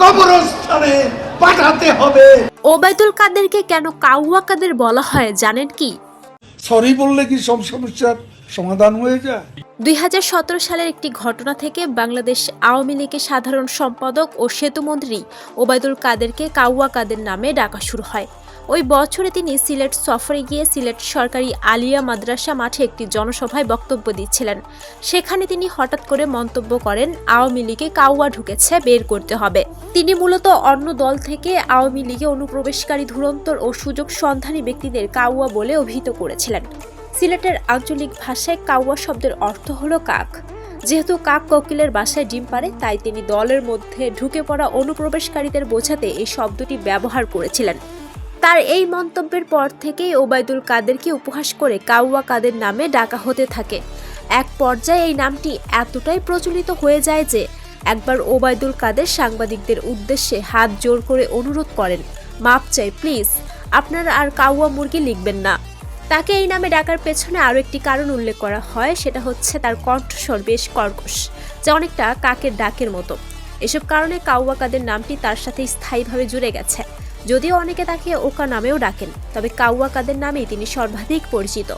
কবরস্থানে পাঠাতে হবে। ওবায়দুল কাদেরকে কেন কাউয়া কাদের বলা হয় জানেন কি? সরি বললে কি সব সমস্যার সমাধান হয়ে যায়? দুই হাজার সতেরো সালের একটি ঘটনা থেকে বাংলাদেশ আওয়ামী লীগের সাধারণ সম্পাদক ও সেতুমন্ত্রী ওবায়দুল কাদেরকে কাউয়া কাদের নামে ডাকা শুরু হয়। ওই বছরে তিনি সিলেট সফরে গিয়ে সিলেট সরকারি আলিয়া মাদ্রাসা মাঠে একটি জনসভায় বক্তব্য দিচ্ছিলেন। সেখানে তিনি হঠাৎ করে মন্তব্য করেন, আওয়ামী লীগে কাউয়া ঢুকেছে, বের করতে হবে। তিনি মূলত অন্য দল থেকে আওয়ামী লীগে অনুপ্রবেশকারী ধুরন্তর ও সুযোগ সন্ধানী ব্যক্তিদের কাউয়া বলে অভিহিত করেছিলেন। সিলেটের আঞ্চলিক ভাষায় কাউয়া শব্দের অর্থ হলো কাক। যেহেতু কাক কোকিলের বাসায় ডিম পারে তাই তিনি দলের মধ্যে ঢুকে পড়া অনুপ্রবেশকারীদের বোঝাতে এই শব্দটি ব্যবহার করেছিলেন। তার এই মন্তব্যের পর থেকেই ওবায়দুল কাদেরকে উপহাস করে কাউয়া কাদের নামে ডাকা হতে থাকে। এক পর্যায়ে এই নামটি এতটাই প্রচলিত হয়ে যায় যে একবার ওবায়দুল কাদের সাংবাদিকদের উদ্দেশ্যে হাত জোর করে অনুরোধ করেন, মাপ চাই, প্লিজ। আপনারা আর কাউয়া মুরগি লিখবেন না। তাকে এই নামে ডাকার পেছনে আরও একটি কারণ উল্লেখ করা হয়, সেটা হচ্ছে তার কণ্ঠস্বর বেশ কর্কশ, যা অনেকটা কাকের ডাকের মতো। এসব কারণে কাউয়া কাদের নামটি তার সাথে স্থায়ীভাবে জুড়ে গেছে। যদিও অনেকে তাকে ওকা নামেও ডাকেন তবে কাউয়া কাদের নামেই তিনি সর্বাধিক পরিচিত।